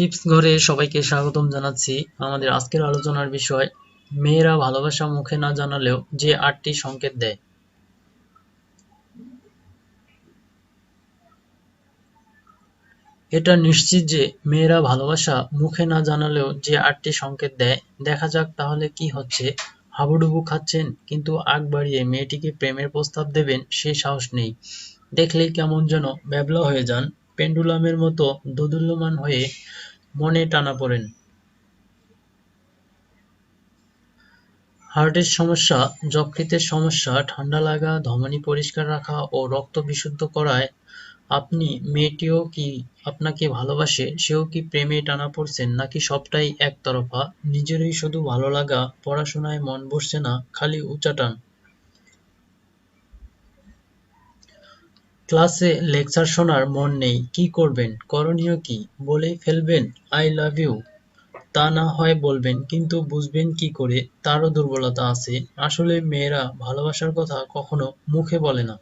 Tips ঘরে সবাইকে স্বাগতম জানাচ্ছি আমাদের আজকের আলোচনার বিষয়, মেয়েরা ভালোবাসা মুখে না জানালেও যে আটটি সংকেত দেয়। এটা নিশ্চিত যে মেয়েরা ভালোবাসা মুখে না জানালেও যে আটটি সংকেত দেয়, দেখা যাক তাহলে কি হচ্ছে। হাবুডুবু খাচ্ছেন, কিন্তু আগ বাড়িয়ে মেয়েটিকে প্রেমের প্রস্তাব দেবেন সে সাহস নেই। দেখলেই কেমন যেন ব্যাবলা হয়ে যান। পেন্ডুলামের মতো দোদুল্যমান হয়ে মনে টানা পড়েন। হার্টের সমস্যা, যকৃতের সমস্যা, ঠান্ডা লাগা, ধমনী পরিষ্কার রাখা ও রক্ত বিশুদ্ধ করায় আপনি মেয়েটিও কি আপনাকে ভালোবাসে? সেও কি প্রেমে টানা পড়ছেন নাকি সবটাই একতরফা? নিজেরই শুধু ভালো লাগা, পড়াশোনায় মন বসছে না, খালি উচাটান ক্লাসে লেকচার শোনার মন নেই, কি করবেন? করণীয় কি? বলেই ফেলবেন, আই লাভ ইউ। তা না হয় বলবেন, কিন্তু বুঝবেন কি করে, তারও দুর্বলতা আছে। আসলে মেয়েরা ভালোবাসার কথা কখনো মুখে বলে না।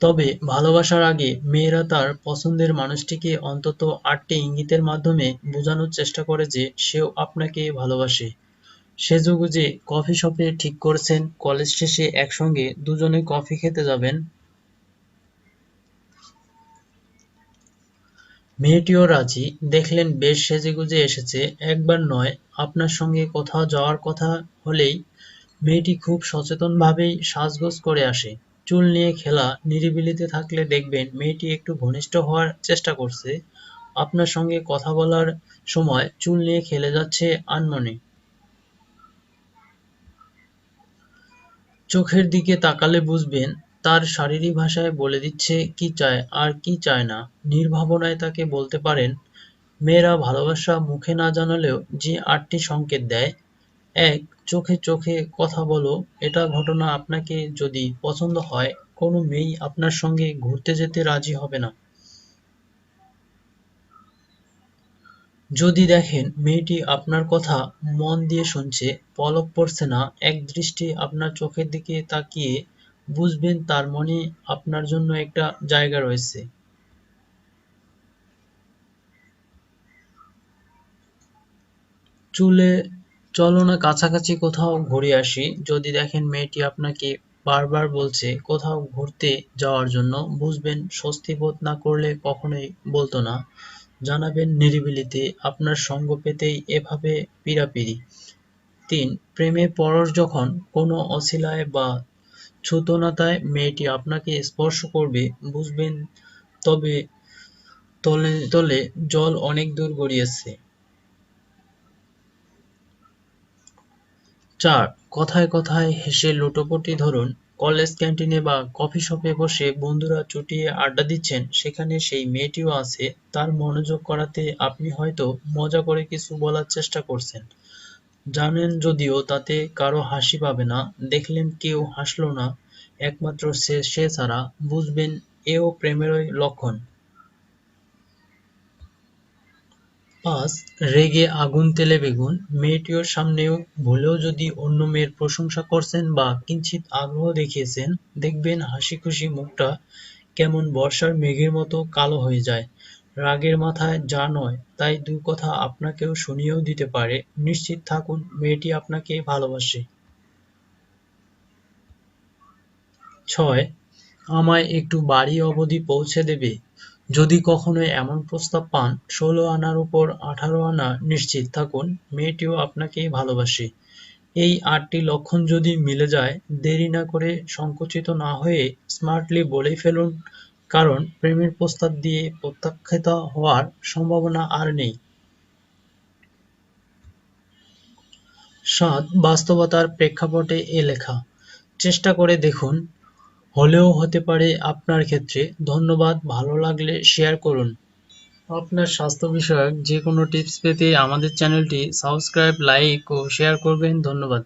তবে ভালোবাসার আগে মেয়েরা তার পছন্দের মানুষটিকে অন্তত আটটি ইঙ্গিতের মাধ্যমে বোঝানোর চেষ্টা করে যে সেও আপনাকে ভালোবাসে। সেজেগুজে কফি শপে ঠিক করছেন, কলেজ শেষে একসঙ্গে দুজনে কফি খেতে যাবেন। মেয়েটিও রাজি। দেখলেন বেশ সেজেগুজে এসেছে। একবার নয়, আপনার সঙ্গে কোথাও যাওয়ার কথা হলেই মেয়েটি খুব সচেতনভাবেই সাজগোজ করে আসে। চুল নিয়ে খেলা নিরিবিলিতে থাকলে দেখবেন মেয়েটি একটু ঘনিষ্ঠ হওয়ার চেষ্টা করছে। আপনার সঙ্গে কথা বলার সময় চুল নিয়ে খেলে যাচ্ছে আনমনে। চোখের দিকে তাকালে বুঝবেন, তার শারীরিক ভাষায় বলে দিচ্ছে, কি চায় আর কি চায় না? নির্ভাবনায় তাকে বলতে পারেন, মেয়েরা ভালোবাসা মুখে না জানালেও যে আটটি সংকেত দেয়, এক, চোখে চোখে কথা বলো, এটা ঘটনা আপনাকে যদি পছন্দ হয়, কোনো মেয়েই আপনার সঙ্গে ঘুরতে যেতে রাজি হবে না। যদি দেখেন মেয়েটি আপনার কথা মন দিয়ে শুনছে, পলক পড়ছে না, এক দৃষ্টি আপনার চোখের দিকে তাকিয়ে বুঝবেন তার মনে আপনার জন্য একটা জায়গা রয়েছে। চুলে চলো না কাছাকাছি কোথাও ঘুরে আসি। যদি দেখেন মেয়েটি আপনাকে বারবার বলছে কোথাও ঘুরতে যাওয়ার জন্য, বুঝবেন স্বস্তি বোধ না করলে কখনোই বলতো না। জানাবেন নিরিবিলিতে, আপনার সঙ্গ পেতেই এভাবে পীড়াপিড়ি। তিন, প্রেমে পরশ যখন কোনো অছিলায় বা ছুতনাতায় মেয়েটি আপনাকে স্পর্শ করবে, বুঝবেন তবে তলে তলে জল অনেক দূর গড়িয়েছে। চার, কথায় কথায় হেসে লুটোপুটি ধরুন কলেজ ক্যান্টিনে বা কফি শপে বসে বন্ধুরা চুটিয়ে আড্ডা দিচ্ছেন। সেখানে সেই মেয়েটিও আছে। তার মনোযোগ করাতে আপনি হয়তো মজা করে কিছু বলার চেষ্টা করছেন। জানেন যদিও তাতে কারও হাসি পাবে না। দেখলেন কেউ হাসলো না। একমাত্র সে সে ছাড়া। বুঝবেন, এও প্রেমেরই লক্ষণ। পাঁচ, রেগে আগুন তেলে বেগুন। মেয়েটির সামনেও ভুলেও যদি অন্য মেয়ের প্রশংসা করছেন বা কিঞ্চিত আগ্রহ দেখিয়েছেন, দেখবেন হাসি খুশি মুখটা কেমন বর্ষার মেঘের মতো কালো হয়ে যায়। রাগের মাথায় যা নয়, তাই দুই কথা আপনাকেও শুনিয়েও দিতে পারে। নিশ্চিত থাকুন, মেয়েটি আপনাকে ভালোবাসে। ছয়, আমায় একটু বাড়ি অবধি পৌঁছে দেবে। যদি কখনো এমন প্রস্তাব পান, ষোলো আনার উপর আঠারো আনা নিশ্চিত থাকুন, মেয়েটিও আপনাকে ভালোবাসে। এই আটটি লক্ষণ যদি মিলে যায়, দেরি না করে সংকুচিত না হয়ে স্মার্টলি বলেই ফেলুন, কারণ প্রেমের প্রস্তাব দিয়ে প্রত্যাখ্যাত হওয়ার সম্ভাবনা আর নেই। সাত, বাস্তবতার প্রেক্ষাপটে এ লেখা। চেষ্টা করে দেখুন হলেও হতে পারে আপনার ক্ষেত্রে। ধন্যবাদ, ভালো লাগলে শেয়ার করুন। আপনার স্বাস্থ্য বিষয়ক যে কোনো টিপস পেতে আমাদের চ্যানেলটি সাবস্ক্রাইব লাইক ও শেয়ার করবেন। ধন্যবাদ।